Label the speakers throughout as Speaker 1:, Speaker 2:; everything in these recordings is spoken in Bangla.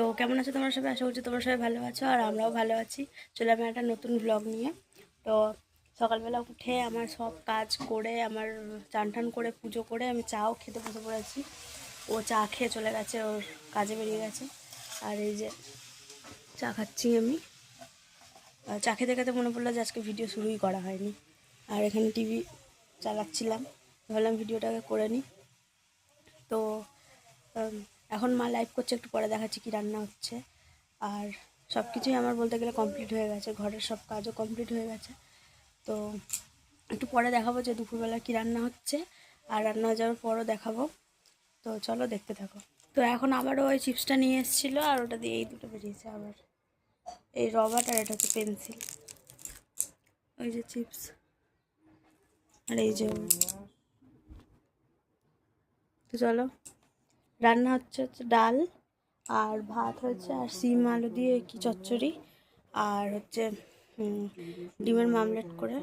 Speaker 1: তো কেমন আছো তোমার সবাই? আশা করছি তোমার সবাই ভালো আছো আর আমরাও ভালো আছি। চলে আমি একটা নতুন ব্লগ নিয়ে। তো সকালবেলা উঠে আমার সব কাজ করে, আমার চান টান করে, পুজো করে আমি চাও খেতে বসে পড়েছি। ও চা খেয়ে চলে গেছে, ওর কাজে বেরিয়ে গেছে। আর এই যে চা খাচ্ছি আমি। চা খেতে খেতে মনে পড়ল যে আজকে ভিডিও শুরুই করা হয়নি। আর এখানে টিভি চালাচ্ছিলাম। ভাবলাম ভিডিওটাকে করে নিই তো এখন মা লাইভ করছে, একটু পরে দেখাচ্ছি কি রান্না হচ্ছে। আর সব কিছুই আমার বলতে গেলে কমপ্লিট হয়ে গেছে, ঘরের সব কাজও কমপ্লিট হয়ে গেছে। তো একটু পরে দেখাবো যে দুপুরবেলা কি রান্না হচ্ছে, আর রান্না হয়ে যাওয়ার পরও দেখাবো। তো চলো দেখতে থাকো। তো এখন আবারও ওই চিপসটা নিয়ে এসেছিল, আর ওটা দিয়ে এই দুটো বেরিয়েছে আবার। এই রবার আর এটা হচ্ছে পেন্সিল ওই যে চিপস আর এই যে তো চলো। রান্না হচ্ছে হচ্ছে ডাল আর ভাত হয়েছে আর সিম আলু দিয়ে কি চচ্চড়ি আর হচ্ছে ডিমের মামলেট করে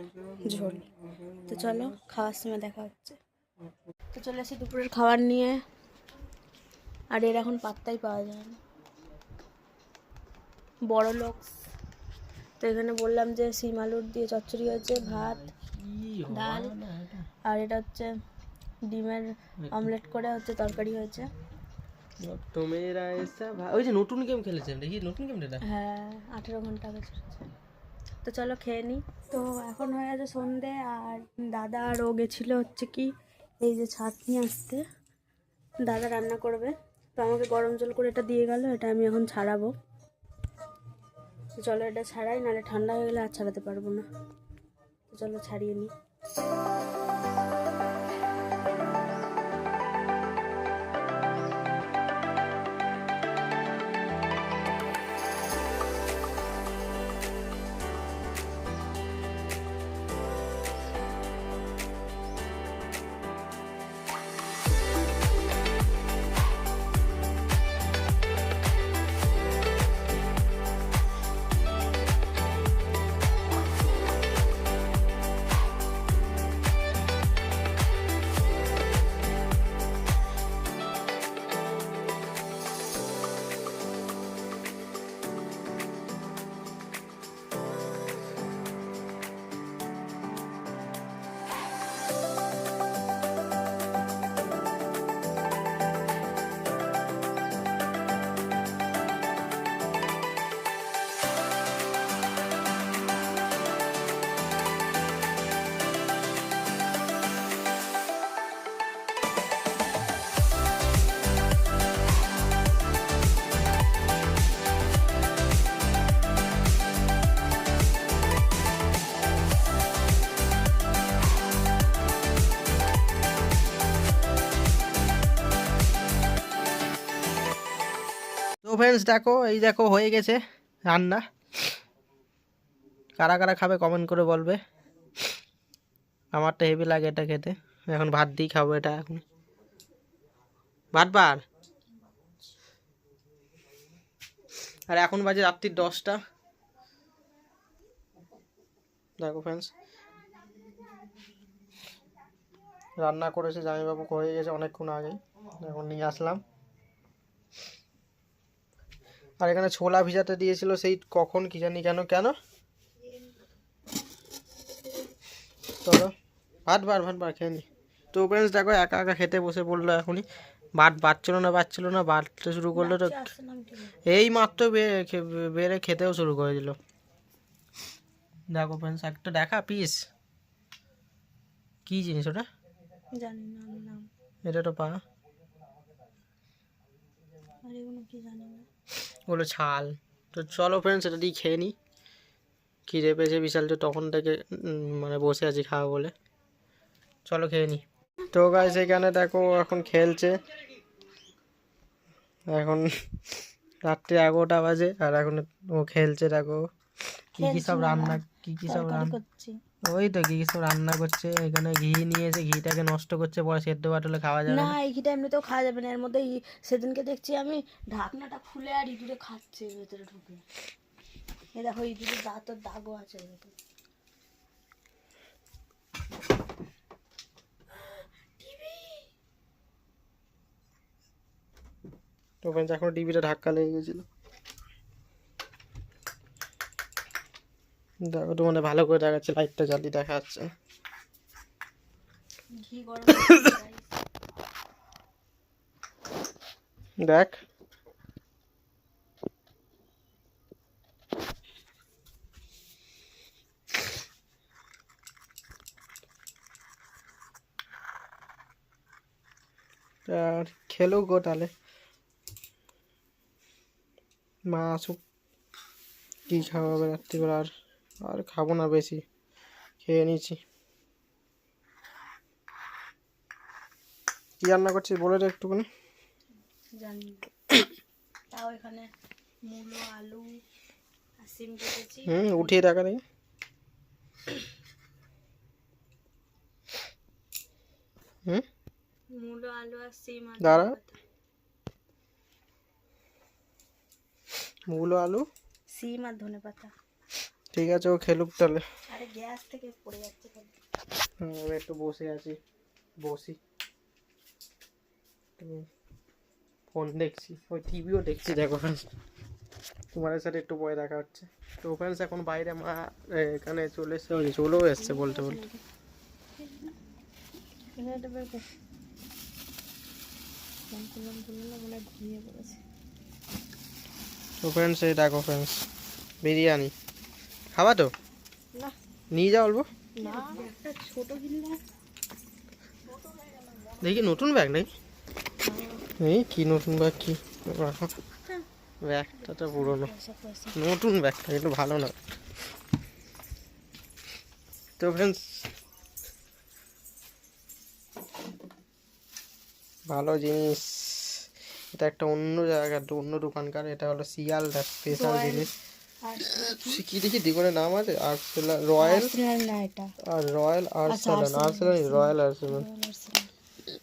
Speaker 1: ঝোল। তো চলো খাওয়ার সময় দেখা হচ্ছে। তো চলে আসি দুপুরের খাবার নিয়ে। আর এর এখন পাত্তাই পাওয়া যায় না। বড় লোক তো এখানে বললাম যে সিম আলুর দিয়ে চচ্চড়ি হয়েছে ভাত ডাল আর এটা হচ্ছে ডিমের অমলেট করে হচ্ছে তরকারি হয়েছে।
Speaker 2: তোমেরা এসা ভা- ওই যে নতুন গেম খেলেছেন দেখি নতুন গেম এটা
Speaker 1: হ্যাঁ আঠেরো ঘণ্টা আগে তো চলো খেয়ে নিই তো এখন হয়ে গেছে সন্ধে আর দাদা আর ও গেছিল হচ্ছে কি এই যে ছাতনি আসতে দাদা রান্না করবে। তো আমাকে গরম জল করে এটা দিয়ে গেল এটা আমি এখন ছাড়াবো। চলো এটা ছাড়াই নাহলে ঠান্ডা হয়ে গেলে আর ছাড়াতে পারব না। তো চলো ছাড়িয়ে নিই
Speaker 2: ফ্রেন্ডস দেখো, এই দেখো, হয়ে গেছে রান্না। কারা কারা খাবে কমেন্ট করে বলবে। আমারটা হেভি লাগে এটা খেতে। এখন ভাত দিয়ে খাব এটা এখন। ভাত বার। আর এখন বাজে রাত্রির দশটা। দেখো ফ্রেন্ডস রান্না করেছে জামাইবাবু, হয়ে গেছে অনেকক্ষণ আগেই। এখন নিয়ে আসলাম। আর এখানে ছোলা ভিজাতে দিয়েছিল সেই কখন কি জানি কেন কেন? চলো। ভাত বার ভাত বার খেয়ে নি। তো ফ্রেন্ডস দেখো একা একা খেতে বসে পড়ল এখনই। ভাত বাড়ছিল না বাড়ছিল না বাড়তে শুরু করল তো এই মাত্র বেড়ে খেতেও শুরু করে দিল। দেখো ফ্রেন্ডস একটা দেখা পিস কি জিনিস ওটা?
Speaker 1: জানি না
Speaker 2: এটা তো পা।
Speaker 1: আর কি জানি না।
Speaker 2: ওগুলো ছাল। তো চলো ফ্রেন্ডস এটা দিয়ে খেয়ে নিই খিদে পেয়েছে বিশাল তো তখন থেকে মানে বসে আছি খাওয়া বলে। চলো খেয়ে নিই তো গাইস এখানে দেখো এখন খেলছে। এখন রাত্রি এগারোটা বাজে আর এখন ও খেলছে দেখো। কি কি সব রান্না কি কি সব রান্না
Speaker 1: করছি।
Speaker 2: ওই তো কি কি সব রান্না করছে এখানে ঘি নিয়েছে ঘিটাকে নষ্ট করছে পরে সেদ্ধ বাটলে খাওয়া যাবে
Speaker 1: না
Speaker 2: না।
Speaker 1: এই ঘিটা এমনিতেও খাওয়া যাবে না এর মধ্যে সেদিনকে দেখছি আমি ঢাকনাটা খুলে আর ইঁদুরে খাচ্ছে ভেতরে ঢুকে। এ দেখো ইঁদুরের দাঁতের দাগও আছে ভেতরে।
Speaker 2: তো ওখানে এখন টিভিটা ধাক্কা লেগে গেছিল। দেখো তো মানে ভালো করে দেখাচ্ছে লাইটটা জ্বালিয়ে দেখা যাচ্ছে দেখ। আর খেলো গো তাহলে। মা আসুক কি খাওয়াবে রাত্রিবেলা আর আর খাব না বেশি খেয়ে নিয়েছি। কি রান্না করছিস বলে রে একটুখানি।
Speaker 1: জানি তাও এখানে মূলো আলু আর সিম কেটেছি।
Speaker 2: হুম উঠিয়ে দেখা দেখি। হুম?
Speaker 1: মূলো আলু আর সিম
Speaker 2: দাঁড়া। মূলো আলু?
Speaker 1: সিম আর ধনে পাতা।
Speaker 2: ঠিক আছে ও খেলুক তাহলে।
Speaker 1: আরে গ্যাস থেকে পড়ে যাচ্ছে
Speaker 2: হুম, আমি একটু বসে আছি বসি। ফোন দেখছি ওই টিভিও দেখছি দেখো তোমাদের সাথে একটু পরে দেখা হচ্ছে। তো ফ্রেন্ডস এখন বাইরে মা এখানে চলে এসছে ওই চলেও এসছে বলতে বলতে। তো ফ্রেন্ডস এই দেখো ফ্রেন্ডস বিরিয়ানি। খাবা তো? নিয়ে যাও অল্প। দেখি নতুন ব্যাগ নাকি? এই কি নতুন ব্যাগ কি? ব্যাগটা তো পুরোনো। নতুন ব্যাগটা একটু ভালো না। তো ফ্রেন্ডস ভালো জিনিস। এটা একটা অন্য জায়গার অন্য দোকানকার এটা হলো শিয়ালদা স্পেশাল জিনিস। সে কি দেখি দিগনের নাম আছে? Arsenal Royal?
Speaker 1: না এটা।
Speaker 2: আর Royal Arsenal
Speaker 1: Arsenal,
Speaker 2: Royal Arsenal
Speaker 1: Arsenal.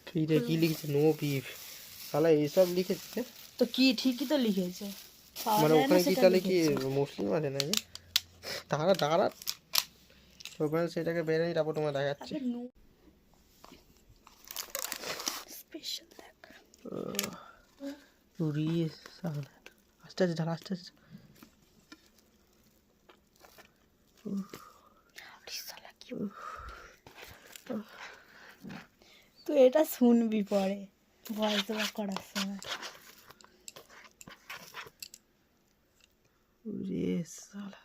Speaker 2: ফিরে কি লিখেছে? নো বিফ তাহলে এইসব লিখেছে?
Speaker 1: তো কি ঠিকই তো লিখেছে।
Speaker 2: মানে ওখানে কি তাহলে কি মুসলিম আছে নাকি? দাঁড়া দাঁড়া। ওখানে সেটাকে নিই তারপর তোমার দেখাচ্ছি।
Speaker 1: স্পেশাল দেখ।
Speaker 2: উরি আস্তে আস্তে আস্তে আস্তে
Speaker 1: তুই এটা শুনবি পরে। ভয়েস ওভার করার সময়।
Speaker 2: সালা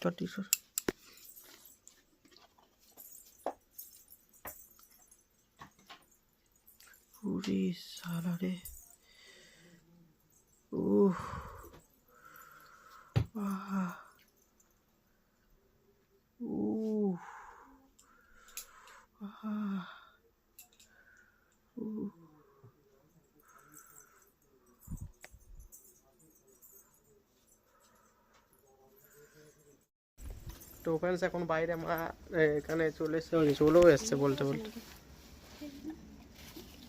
Speaker 2: চটি সর উরি রে। উহ আহা উহ তো ফ্রেন্ডস এখন বাইরে মা এখানে চলে এসছে চলেও এসছে বলতে বলতে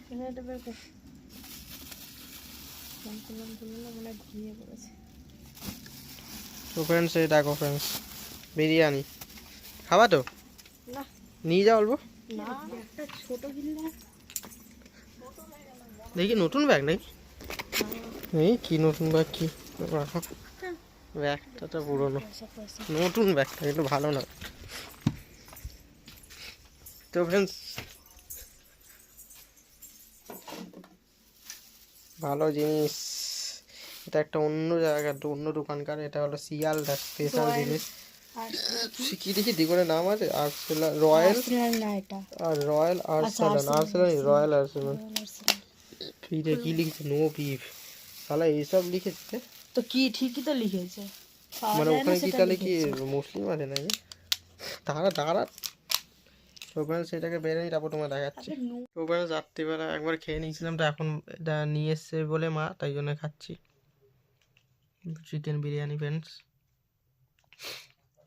Speaker 1: এখানে একটা বের কর। ফোন করলাম বলল না মনে ঘুমিয়ে পড়েছে।
Speaker 2: তো ফ্রেন্ডস এই দেখো ফ্রেন্ডস বিরিয়ানি। খাবা তো?
Speaker 1: না।
Speaker 2: নিয়ে যাও অল্প।
Speaker 1: না। একটা ছোট কিনলে
Speaker 2: দেখি নতুন ব্যাগ নাকি? এই কি নতুন ব্যাগ কি? রাখো। ব্যাগটা তো পুরোনো। নতুন ব্যাগটা একটু ভালো না। তো ফ্রেন্ডস ভালো জিনিস। এটা একটা অন্য জায়গার অন্য দোকানকার এটা হলো শিয়ালদা স্পেশাল জিনিস। কি দেখি দিগনের নাম আছে? Arsenal Royal? আর Royal Arsenal Arsenal Royal Arsenal
Speaker 1: Arsenal.
Speaker 2: ফিরে কি লিখেছে? নো বিফ তাহলে এইসব লিখেছে?
Speaker 1: তো কি ঠিকই তো লিখেছে।
Speaker 2: মানে ওখানে কি তাহলে কি মুসলিম আছে নাকি? দাঁড়া দাঁড়া। ওখানে সেটাকে বেড়ে নিই তারপর তোমার দেখাচ্ছি।
Speaker 1: নো
Speaker 2: রাত্রিবেলা একবার খেয়ে নিয়েছিলাম তো এখন এটা নিয়ে এসছে বলে মা তাই জন্য খাচ্ছি। চিকেন বিরিয়ানি ফ্রেন্ডস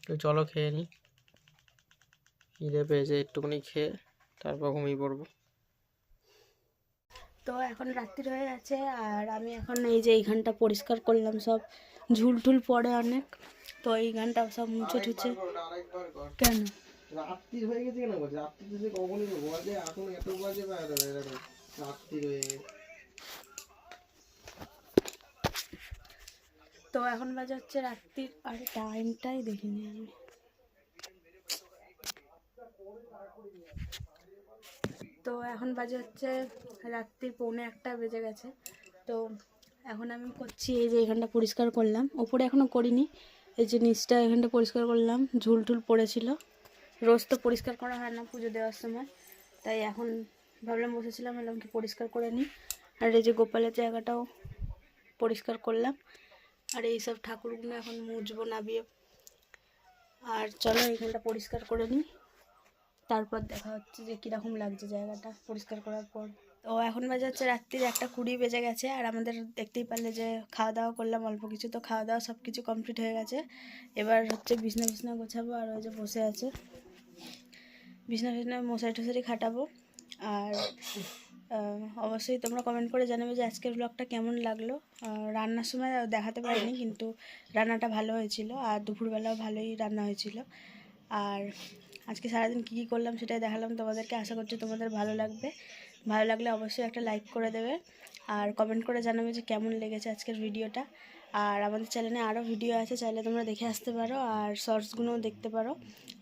Speaker 2: তো চলো খেয়ে নিই খিদে পেয়েছে একটুখানি খেয়ে তারপর ঘুমিয়ে পড়ব।
Speaker 1: তো এখন রাত্রি হয়ে গেছে আর আমি এখন এই যে এইখানটা পরিষ্কার করলাম সব ঝুল টুল পড়ে অনেক। তো এইখানটা সব মুছে টুছে কেন?
Speaker 2: রাত্রির হয়ে গেছে কেন বলছে? রাত্রি তো সে কখনই বাজে এখন এত বাজে বা এত এরকম রাত্রির হয়ে
Speaker 1: তো এখন বাজে হচ্ছে রাত্রির আর টাইমটাই দেখিনি আমি। তো এখন বাজে হচ্ছে রাত্রির পৌনে একটা বেজে গেছে। তো এখন আমি করছি এই যে এখানটা পরিষ্কার করলাম। ওপরে এখনও করিনি। এই যে নিচটা এখানটা পরিষ্কার করলাম। ঝুল টুল পড়েছিল। রোজ তো পরিষ্কার করা হয় না পুজো দেওয়ার সময়। তাই এখন ভাবলাম বসেছিলাম বললাম কি পরিষ্কার করে নিই। আর এই যে গোপালের জায়গাটাও পরিষ্কার করলাম। আর এই সব ঠাকুরগুলো এখন মুছবো নাবিয়ে আর চলো এখানটা পরিষ্কার করে নিই। তারপর দেখা হচ্ছে যে কীরকম লাগছে জায়গাটা পরিষ্কার করার পর। তো এখন বাজে হচ্ছে রাত্রির একটা কুড়ি বেজে গেছে, আর আমাদের দেখতেই পারলে যে খাওয়া দাওয়া করলাম, অল্প কিছু তো খাওয়া দাওয়া সব কিছু কমপ্লিট হয়ে গেছে। এবার হচ্ছে বিছনা বিছনা গোছাবো, আর ওই যে বসে আছে। বিছনা বিছনা মশারি টশারি খাটাবো। আর অবশ্যই তোমরা কমেন্ট করে জানাবে যে আজকের ব্লগটা কেমন লাগল। রান্নার সময় দেখাতে পারিনি, কিন্তু রান্নাটা ভালো হয়েছিল আর দুপুরবেলাও ভালোই রান্না হয়েছিল। আর আজকে সারাদিন কী কী করলাম সেটাই দেখালাম তোমাদেরকে। আশা করছি তোমাদের ভালো লাগবে। ভালো লাগলে অবশ্যই একটা লাইক করে দেবে। আর কমেন্ট করে জানাবে যে কেমন লেগেছে আজকের ভিডিওটা আর আমাদের চ্যানেলে আরও ভিডিও আছে, চাইলে তোমরা দেখে আসতে পারো। আর শর্টসগুলোও দেখতে পারো।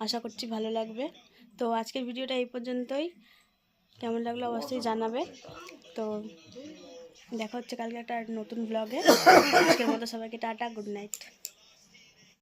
Speaker 1: আশা করছি ভালো লাগবে। তো আজকের ভিডিওটা এই পর্যন্তই। কেমন লাগল অবশ্যই জানাবে। তো দেখা হচ্ছে কালকে একটা নতুন ব্লগে আজকের মতো সবাইকে টাটা গুড নাইট